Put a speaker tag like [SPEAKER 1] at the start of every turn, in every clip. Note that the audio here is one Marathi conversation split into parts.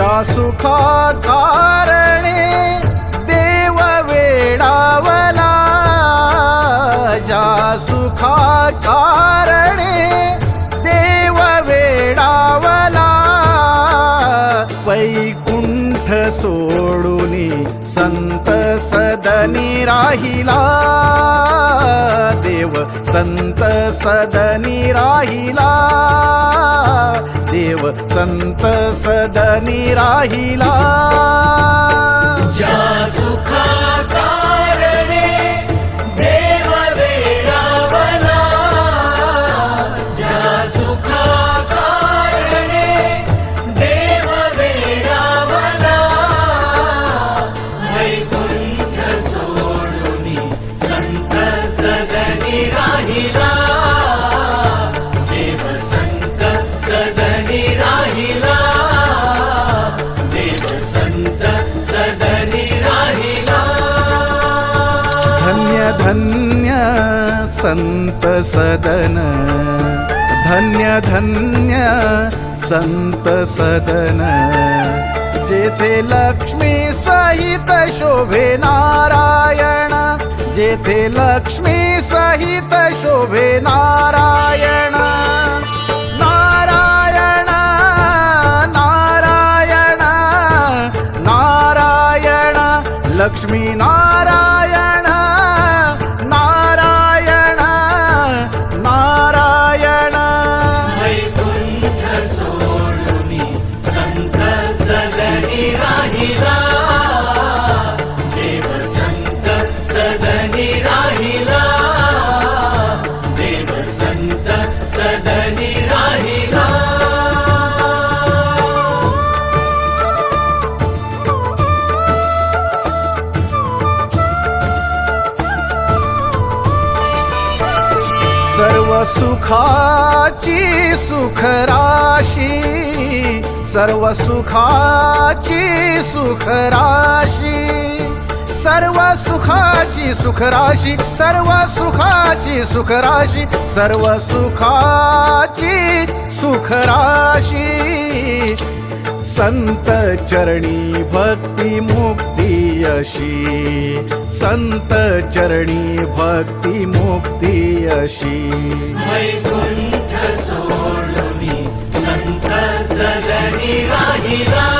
[SPEAKER 1] तुझ्या सुखा कारणे देव वेडावला. ज्या सुखा कारणे देव वेडावला. वैकुंठ सोडूनी संत सदनी राहिला. संत सदनी राहिला. देव संत सदनी राहिला.
[SPEAKER 2] राहिला. देव संत सदनी राहिला. देव संत सदनी राहिला.
[SPEAKER 1] धन्य धन्य संत सदन. धन्य धन्य संत सदन. जेथे लक्ष्मी सहित शोभे नारायण. जेथे लक्ष्मी सहित शोभे नारायण नारायण नारायण नारायण लक्ष्मी नारायण सुखाची सुख राशी सर्व सुखाची सुख राशी सर्व सुखाची सुख राशी सर्व सुखाची सुख राशी सर्व सुखाची सुख राशी संत चरणी भक्ती मुक्ती अशी संत चरणी भक्ती मुक्ती अशी
[SPEAKER 2] संत सदनी राहिला।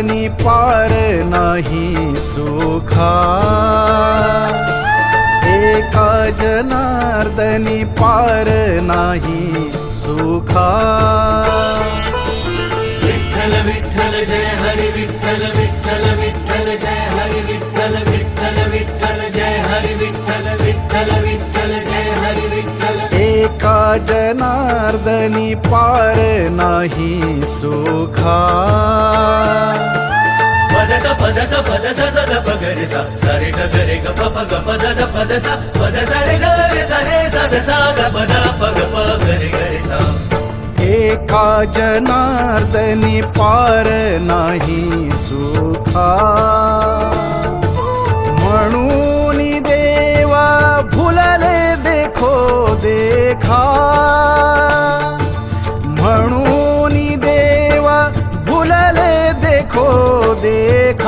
[SPEAKER 1] जनार्दनी पार नाही सुखा। एका जनार्दनी पार नाही सुखा।
[SPEAKER 2] विठ्ठल विठ्ठल जय हरी विठ्ठल विठ्ठल विठ्ठल।
[SPEAKER 1] जनार्दनी पार नाही सुखा.
[SPEAKER 2] पदसा पदसा पदसा सद पगरसा. सारे गरे ग प ग पद द पदसा. पदसा रे गरे सारे सद सा ग पद प ग प गरे गरे सा.
[SPEAKER 1] एका जनार्दनी पार नाही सुखा. म्हणून देवा भुलले देखो देखा.